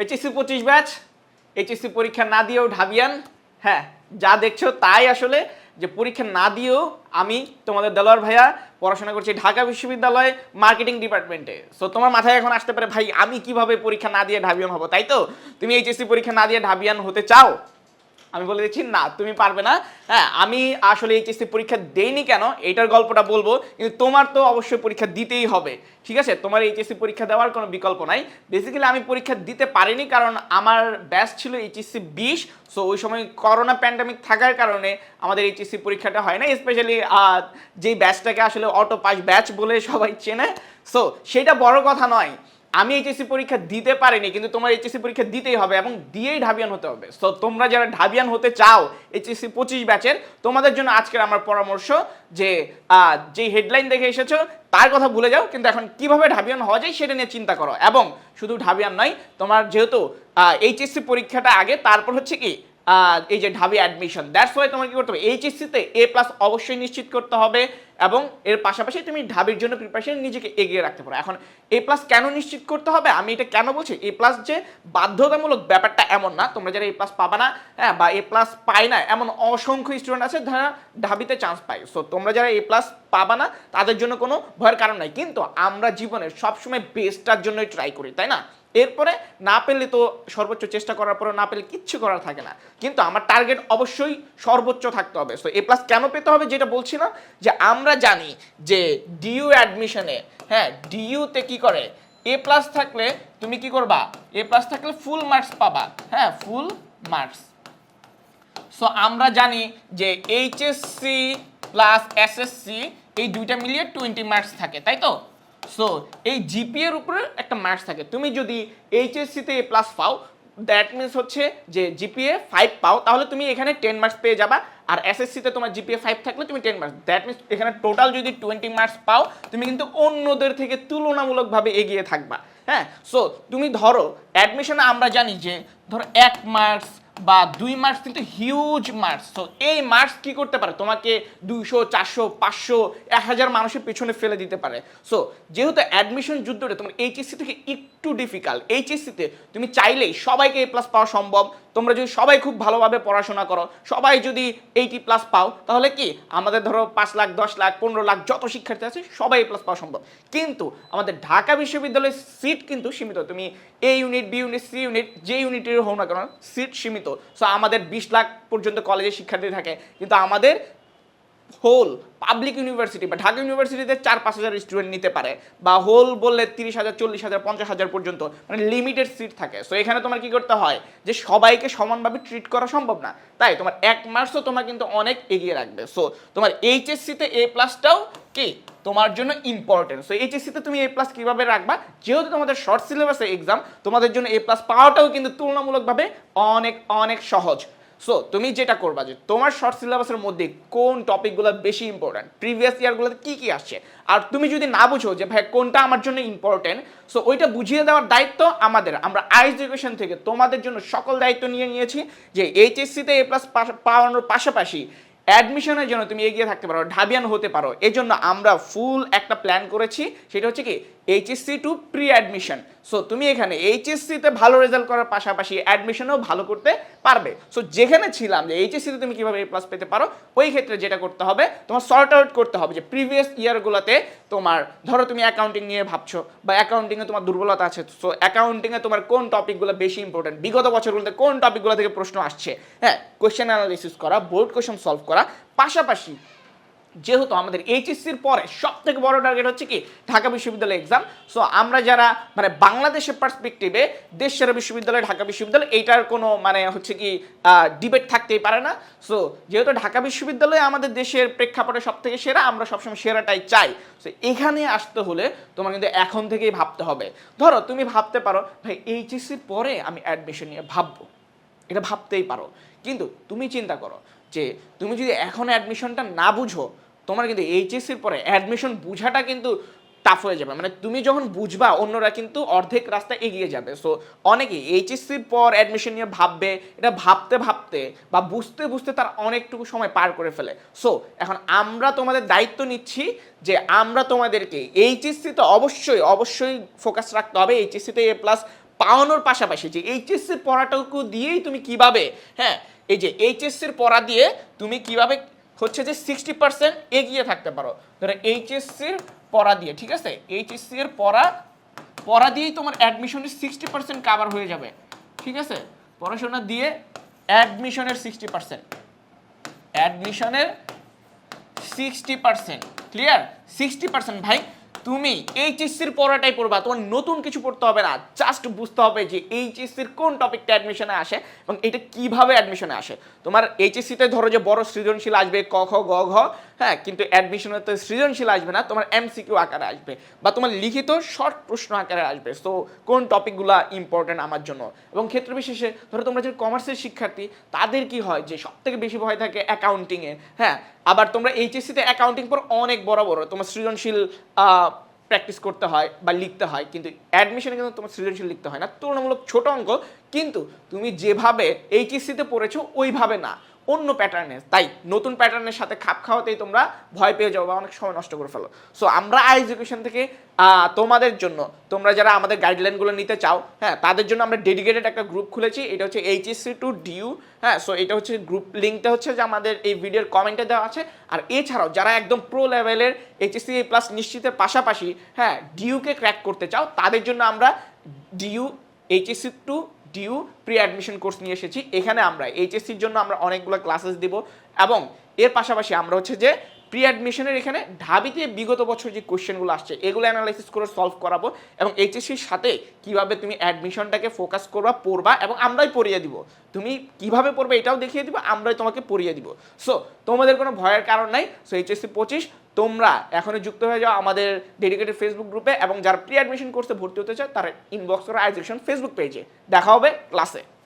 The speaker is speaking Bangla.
এইচএসসি পঁচিশ ব্যাচ এইচএসসি পরীক্ষা না দিয়েও ঢাবিয়ান। হ্যাঁ যা দেখছ তাই আসলে যে পরীক্ষা না দিয়েও আমি তোমাদের দেলোয়ার ভাইয়া পড়াশোনা করছি ঢাকা বিশ্ববিদ্যালয়ে মার্কেটিং ডিপার্টমেন্টে সো তোমার মাথায় এখন আসতে পারে, ভাই, আমি কীভাবে পরীক্ষা না দিয়ে ঢাবিয়ান হব, তাই তো? তুমি এইচএসসি পরীক্ষা না দিয়ে ঢাবিয়ান হতে চাও? আমি বলে দিচ্ছি, না, তুমি পারবে না। হ্যাঁ আমি আসলে এইচএসসি পরীক্ষা দেইনি কেন, এইটার গল্পটা বলব, কিন্তু তোমার তো অবশ্যই পরীক্ষা দিতেই হবে, ঠিক আছে? তোমার এইচএসসি পরীক্ষা দেওয়ার কোনো বিকল্প নাই। বেসিক্যালি আমি পরীক্ষা দিতে পারিনি কারণ আমার ব্যাচ ছিল এইচএসসি বিশ সো ওই সময় করোনা প্যান্ডামিক থাকার কারণে আমাদের এইচএসসি পরীক্ষাটা হয় না স্পেশালি যেই ব্যাচটাকে আসলে অটো পাস ব্যাচ বলে সবাই চেনে। সো সেটা বড় কথা নয়। আমি এইচএসসি পরীক্ষা দিতে পারিনি, কিন্তু তোমার এইচএসসি পরীক্ষা দিতেই হবে এবং দিয়েই ঢাবিয়ান হতে হবে। সো তোমরা যারা ঢাবিয়ান হতে চাও এইচএসসি পঁচিশ ব্যাচের, তোমাদের জন্য আজকের আমার পরামর্শ যে যে হেডলাইন দেখে এসেছ, তার কথা ভুলে যাও, কিন্তু এখন কীভাবে ঢাবিয়ান হওয়া যায় সেটা নিয়ে চিন্তা করো। এবং শুধু ঢাবিয়ান নয়, তোমার যেহেতু এইচএসসি পরীক্ষাটা আগে, তারপর হচ্ছে কি এই যে ঢাবি অ্যাডমিশন দ্যাটস ওয়াই তোমার কি করতে হবে? এইচএসসিতে এ প্লাস অবশ্যই নিশ্চিত করতে হবে এবং এর পাশাপাশি তুমি ঢাবির জন্য প্রিপারেশন নিজেকে এগিয়ে রাখতে পারো। এখন এ প্লাস কেন নিশ্চিত করতে হবে? আমি এটা কেন বলছি? এ প্লাস যে বাধ্যতামূলক ব্যাপারটা এমন না। তোমরা যারা এ প্লাস পাবা না হ্যাঁ বা এ প্লাস পায় না, এমন অসংখ্য স্টুডেন্ট আছে যারা ঢাবিতে চান্স পায়। সো তোমরা যারা এ প্লাস পাবা না, তাদের জন্য কোনো ভয়ের কারণ নাই। কিন্তু আমরা জীবনে সবসময় বেস্টটার জন্যই ট্রাই করি, তাই না? এরপরে না পেলে তো সর্বোচ্চ চেষ্টা করার পরে না পেলে কিচ্ছু করার থাকে না। কিন্তু আমার টার্গেট অবশ্যই সর্বোচ্চ থাকতে হবে। সো এ প্লাস কেন পেতে হবে যেটা বলছি না? যে আমরা জানি যে ডিইউ অ্যাডমিশনে হ্যাঁ ডিইউতে কি করে? এ প্লাস থাকলে তুমি কি করবা? এ প্লাস থাকলে ফুল মার্কস পাবা। হ্যাঁ ফুল মার্কস সো আমরা জানি যে এইচএসসি প্লাস এসএসসি এই দুইটা মিলিয়ে টোয়েন্টি মার্কস থাকে, তাই তো? সো এই জিপিএ এর উপরে একটা মার্কস থাকে। তুমি যদি এইচএসসিতে এ প্লাস পাও দ্যাট মিনস হচ্ছে যে জিপিএ ফাইভ পাও, তাহলে তুমি এখানে টেন মার্কস পেয়ে যাবা। আর এসএসসিতে তোমার জিপিএ ফাইভ থাকলে তুমি টেন মার্কস দ্যাট মিনস এখানে টোটাল যদি টোয়েন্টি মার্কস পাও, তুমি কিন্তু অন্যদের থেকে তুলনামূলকভাবে এগিয়ে থাকবা। হ্যাঁ? সো তুমি ধরো অ্যাডমিশনে আমরা জানি যে, ধরো এক মার্কস বা দুই মার্কস কিন্তু হিউজ মার্কস তো এই মার্কস কি করতে পারে? তোমাকে দুইশো, চারশো, পাঁচশো, এক হাজার মানুষের পেছনে ফেলে দিতে পারে। সো যেহেতু অ্যাডমিশন যুদ্ধটা তোমার এইচএসসি থেকে একটু ডিফিকাল্ট এইচএসসিতে তুমি চাইলেই সবাইকে এ প্লাস পাওয়া সম্ভব। তোমরা যদি সবাই খুব ভালোভাবে পড়াশোনা করো, সবাই যদি এইটি প্লাস পাও, তাহলে কি আমাদের ধরো পাঁচ লাখ, দশ লাখ, পনেরো লাখ যত শিক্ষার্থী আছে, সবাই এ প্লাস পাওয়া সম্ভব। কিন্তু আমাদের ঢাকা বিশ্ববিদ্যালয়ের সিট কিন্তু সীমিত। তুমি A unit B unit C unit যে ইউনিটের হোক না কেন সিট সীমিত। সো আমাদের বিশ লাখ পর্যন্ত কলেজে শিক্ষার্থী থাকে। কিন্তু আমাদের হোল পাবলিক ইউনিভার্সিটি বা ঢাকা ইউনিভার্সিটিতে চার পাঁচ হাজার স্টুডেন্ট নিতে পারে বা হোল বললে তিরিশ হাজার, চল্লিশ হাজার, পঞ্চাশ হাজার পর্যন্ত। মানে লিমিটেড সিট থাকে। সো এখানে তোমার কি করতে হয় যে সবাইকে সমানভাবে ট্রিট করা সম্ভব না। তাই তোমার এক মার্কসও তোমার কিন্তু অনেক এগিয়ে রাখবে। সো তোমার এইচএসসিতে এ প্লাসটাও কি? তোমার জন্য ইম্পর্টেন্ট সো এইচএসসিতে তুমি এ প্লাস কীভাবে রাখবা? যেহেতু তোমাদের শর্ট সিলেবাসে এক্সাম তোমাদের জন্য এ প্লাস পাওয়াটাও কিন্তু তুলনামূলকভাবে অনেক অনেক সহজ। সো তুমি যেটা করবা যে, তোমার শর্ট সিলেবাসের মধ্যে কোন টপিকগুলো বেশি ইম্পর্ট্যান্ট প্রিভিয়াস ইয়ারগুলোতে কি কি আসছে? আর তুমি যদি না বুঝো যে, ভাই, কোনটা আমার জন্য ইম্পর্টেন্ট সো ওইটা বুঝিয়ে দেওয়ার দায়িত্ব আমাদের। আমরা আইস এডুকেশন থেকে তোমাদের জন্য সকল দায়িত্ব নিয়ে নিয়েছি যে এইচএসসিতে এ প্লাস পাওয়ানোর পাশাপাশি অ্যাডমিশনের জন্য তুমি এগিয়ে থাকতে পারো, ঢাবিয়ান হতে পারো। এই জন্য আমরা ফুল একটা প্ল্যান করেছি, সেটা হচ্ছে কি HSC to pre admission so তুমি এখানে এইচএসসিতে ভালো রেজাল্ট করার পাশাপাশি অ্যাডমিশনও ভালো করতে পারবে। সো যেখানে ছিলাম যে এইচএসসিতে তুমি কীভাবে এ প্লাস পেতে পারো, ওই ক্ষেত্রে যেটা করতে হবে, তোমার সর্ট আউট করতে হবে যে প্রিভিয়াস ইয়ারগুলোতে তোমার, ধরো তুমি অ্যাকাউন্টিং নিয়ে ভাবছ বা অ্যাকাউন্টিংয়ে তোমার দুর্বলতা আছে সো অ্যাকাউন্টিংয়ে তোমার কোন টপিকগুলো বেশি ইম্পর্টেন্ট বিগত বছরগুলোতে কোন টপিকগুলো থেকে প্রশ্ন আসছে? হ্যাঁ কোয়েশ্চেন অ্যানালিসিস করা বোর্ড কোয়েশ্চেন সলভ করা, পাশাপাশি যেহেতু আমাদের এইচএসসির পরে সব থেকে বড় টার্গেট হচ্ছে কি? ঢাকা বিশ্ববিদ্যালয় এক্সাম সো আমরা যারা মানে বাংলাদেশের পার্সপেক্টিভে দেশ সেরা বিশ্ববিদ্যালয়, ঢাকা বিশ্ববিদ্যালয়, এইটার কোনো মানে হচ্ছে কি ডিবেট থাকতেই পারে না। সো যেহেতু ঢাকা বিশ্ববিদ্যালয় আমাদের দেশের প্রেক্ষাপটে সব থেকে সেরা, আমরা সবসময় সেরাটাই চাই। সো এখানে আসতে হলে তোমার কিন্তু এখন থেকেই ভাবতে হবে। ধরো, তুমি ভাবতে পারো, ভাই এইচএসসির পরে আমি অ্যাডমিশন নিয়ে ভাববো। এটা ভাবতেই পারো। কিন্তু তুমি চিন্তা করো যে তুমি যদি এখন অ্যাডমিশনটা না বুঝো, তোমার কিন্তু এইচএসসির পরে অ্যাডমিশন বুঝাটা কিন্তু টাফ হয়ে যাবে। মানে তুমি যখন বুঝবা, অন্যরা কিন্তু অর্ধেক রাস্তা এগিয়ে যাবে। সো অনেকে এইচএসসির পর অ্যাডমিশন নিয়ে ভাববে, এটা ভাবতে ভাবতে বা বুঝতে বুঝতে তার অনেকটুকু সময় পার করে ফেলে। সো এখন আমরা তোমাদের দায়িত্ব নিচ্ছি যে আমরা তোমাদেরকে এইচএসসিতে অবশ্যই অবশ্যই ফোকাস রাখতে হবে। এইচএসসিতে এ প্লাস পাওয়ানোর পাশাপাশি যে এইচএসসির পড়াটুকু দিয়েই তুমি কীভাবে হ্যাঁ এই যে এইচএসসির পড়া দিয়ে তুমি কীভাবে হচ্ছে যে সিক্সটি পার্সেন্ট এগিয়ে থাকতে পারো? ধরো এইচএসসির পড়া দিয়ে, ঠিক আছে? এইচএসসি এর পড়া পড়া দিয়েই তোমার অ্যাডমিশনের সিক্সটি পার্সেন্ট কাভার হয়ে যাবে, ঠিক আছে? পড়াশোনা দিয়ে অ্যাডমিশনের সিক্সটি পার্সেন্ট অ্যাডমিশনের sixty percent clear sixty percent ভাই তুমি এইচএসসির পড়াটাই পড়বা, তোমার নতুন কিছু পড়তে হবে না জাস্ট বুঝতে হবে যে এইচএসসির কোন টপিকটা অ্যাডমিশনে আসে এবং এটা কীভাবে অ্যাডমিশনে আসে। তোমার এইচএসসিতে ধরো যে বড় সৃজনশীল আসবে ক, খ, গ, ঘ হ্যাঁ কিন্তু অ্যাডমিশনে তো সৃজনশীল আসবে না, তোমার এমসিকিউ আকারে আসবে বা তোমার লিখিত শর্ট প্রশ্ন আকারে আসবে। সো কোন টপিকগুলো ইম্পর্টেন্ট আমার জন্য? এবং ক্ষেত্র বিশেষে ধরো তোমরা যে কমার্সের শিক্ষার্থী, তাদের কি হয় যে সব থেকে বেশি ভয় থাকে অ্যাকাউন্টিংয়ে হ্যাঁ আবার তোমরা এইচএসসিতে অ্যাকাউন্টিং পর অনেক বড় বড়, তোমার সৃজনশীল প্র্যাকটিস করতে হয় বা লিখতে হয়, কিন্তু অ্যাডমিশনে কিন্তু তোমার সৃজনশীল লিখতে হয় না। তুলনামূলক ছোট অঙ্ক, কিন্তু তুমি যেভাবে এইচএসসিতে পড়েছো, ওইভাবে না। অন্য প্যাটার্নে তাই নতুন প্যাটার্নের সাথে খাপ খাওয়াতেই তোমরা ভয় পেয়ে যাও বা অনেক সময় নষ্ট করে ফেলো। সো আমরা আই এডুকেশন থেকে তোমাদের জন্য, তোমরা যারা আমাদের গাইডলাইনগুলো নিতে চাও হ্যাঁ তাদের জন্য আমরা ডেডিকেটেড একটা গ্রুপ খুলেছি। এটা হচ্ছে এইচএসসি টু ডিউ হ্যাঁ সো এটা হচ্ছে গ্রুপ লিঙ্কটা হচ্ছে যে আমাদের এই ভিডিওর কমেন্টে দেওয়া আছে। আর এছাড়াও যারা একদম প্রো লেভেলের এইচএসসি প্লাস নিশ্চিতের পাশাপাশি হ্যাঁ ডিউকে ক্র্যাক করতে চাও, তাদের জন্য আমরা DU HSC to DU pre admission course নিয়ে এসেছি। এখানে আমরা এইচএসসির জন্য আমরা অনেকগুলো ক্লাসেস দিব এবং এর পাশাপাশি আমরা হচ্ছে যে প্রি অ্যাডমিশনের এখানে ঢাবিতে বিগত বছর যে কোয়েশ্চেনগুলো আসছে, এগুলো অ্যানালাইসিস করে সলভ করাবো এবং এইচএসসির সাথে কীভাবে তুমি অ্যাডমিশনটাকে ফোকাস করবা, পড়বা এবং আমরাই পড়িয়ে দিব। তুমি কীভাবে পড়বে এটাও দেখিয়ে দিব, আমরাই তোমাকে পড়িয়ে দিব। সো তোমাদের কোনো ভয়ের কারণ নাই। সো এইচএসসি পঁচিশ, তোমরা এখনই যুক্ত হয়ে যাও আমাদের ডেডিকেটেড ফেসবুক গ্রুপে এবং যারা প্রি অ্যাডমিশন কোর্সে ভর্তি হতে চায়, তারা ইনবক্স করা আইজেকশন ফেসবুক পেজে দেখা হবে ক্লাসে